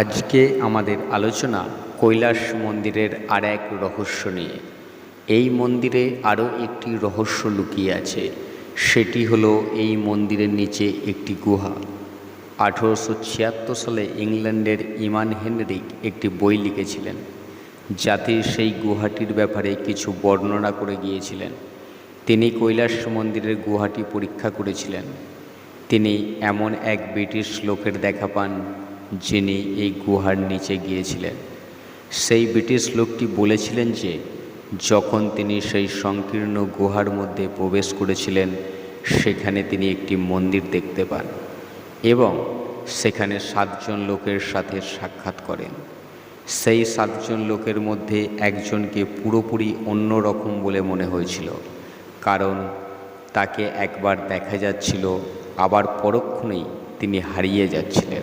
আজকে আমাদের আলোচনা কৈলাস মন্দিরের আর এক রহস্য নিয়ে। এই মন্দিরে আরও একটি রহস্য লুকিয়ে আছে। সেটি হলো এই মন্দিরের নিচে একটি গুহা। আঠেরোশো ছিয়াত্তর সালে ইংল্যান্ডের ইমান হেনরিক একটি বই লিখেছিলেন, যাতে সেই গুহাটির ব্যাপারে কিছু বর্ণনা করে গিয়েছিলেন। তিনি কৈলাস মন্দিরের গুহাটি পরীক্ষা করেছিলেন। তিনি এমন এক ব্রিটিশ লোকের দেখা পান যিনি এই গুহার নিচে গিয়েছিলেন। সেই ব্রিটিশ লোকটি বলেছিলেন যে, যখন তিনি সেই সংকীর্ণ গুহার মধ্যে প্রবেশ করেছিলেন, সেখানে তিনি একটি মন্দির দেখতে পান এবং সেখানে সাতজন লোকের সাথে সাক্ষাৎ করেন। সেই সাতজন লোকের মধ্যে একজনকে পুরোপুরি অন্যরকম বলে মনে হয়েছিল, কারণ তাকে একবার দেখা যাচ্ছিল, আবার পরক্ষণেই তিনি হারিয়ে যাচ্ছিলেন।